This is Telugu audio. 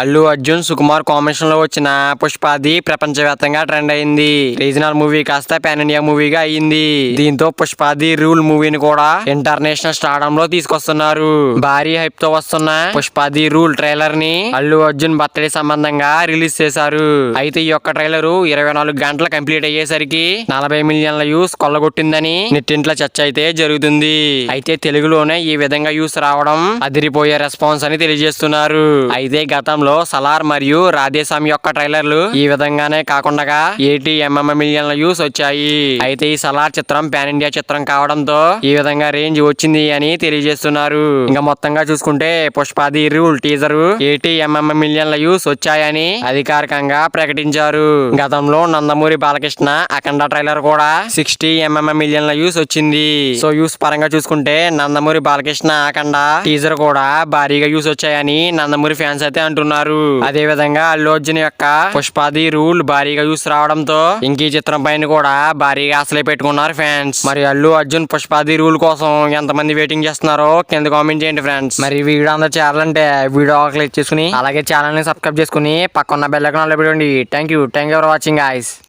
అల్లు అర్జున్ సుకుమార్ కాంబినేషన్లో వచ్చిన పుష్పాది ప్రపంచవ్యాప్తంగా ట్రెండ్ అయింది. రీజనల్ మూవీ కాస్త పాన్ ఇండియా మూవీగా అయింది. దీంతో పుష్పాది రూల్ మూవీని కూడా ఇంటర్నేషనల్ స్టాడమ్లో తీసుకొస్తున్నారు. భారీ హైప్తో వస్తున్న పుష్పాది రూల్ ట్రైలర్ని అల్లు అర్జున్ బర్త్డే సంబంధంగా రిలీజ్ చేశారు. అయితే ఈ యొక్క ట్రైలర్ ఇరవై నాలుగు గంటలు కంప్లీట్ అయ్యేసరికి నలభై మిలియన్ల యూస్ కొల్లగొట్టిందని నెట్టింట్లో చర్చ అయితే జరుగుతుంది. అయితే తెలుగులోనే ఈ విధంగా యూస్ రావడం అదిరిపోయే రెస్పాన్స్ అని తెలియజేస్తున్నారు. అయితే గతంలో సలార్ మరియు రాధేశామ్ యొక్క ట్రైలర్లు ఈ విధంగానే కాకుండా ఏటీ ఎంఎం మిలియన్ల యూస్ వచ్చాయి. అయితే ఈ సలార్ చిత్రం పాన్ ఇండియా చిత్రం కావడంతో ఈ విధంగా రేంజ్ వచ్చింది అని తెలియజేస్తున్నారు. ఇంకా మొత్తంగా చూసుకుంటే Pushpa the rule teaser eighty M M మిలియన్ల యూస్ వచ్చాయని అధికారికంగా ప్రకటించారు. గతంలో నందమూరి బాలకృష్ణ అఖండ ట్రైలర్ కూడా సిక్స్టీ ఎంఎం మిలియన్ల యూస్ వచ్చింది. సో యూస్ పరంగా చూసుకుంటే నందమూరి బాలకృష్ణ అఖండ టీజర్ కూడా భారీగా యూస్ వచ్చాయని నందమూరి ఫ్యాన్స్ అయితే అంటున్నారు. అదే విధంగా అల్లు అర్జున్ యొక్క పుష్పాది రూల్ భారీగా యూస్ రావడంతో ఇంక ఈ చిత్రం పైన కూడా భారీగా అసలే పెట్టుకున్నారు ఫ్యాన్స్ మరి అల్లు అర్జున్ పుష్పాది రూల్ కోసం ఎంతమంది వెయిటింగ్ చేస్తున్నారో కింద కామెంట్ చేయండి ఫ్రెండ్స్. మరి వీడియో అందరూ చేయాలంటే వీడియో క్లిక్ చేసుకుని అలాగే ఛానల్ని సబ్స్క్రైబ్ చేసుకుని పక్కన బెల్ ఐకాన్ పెట్టుకోండి. Thank you thank you for watching ice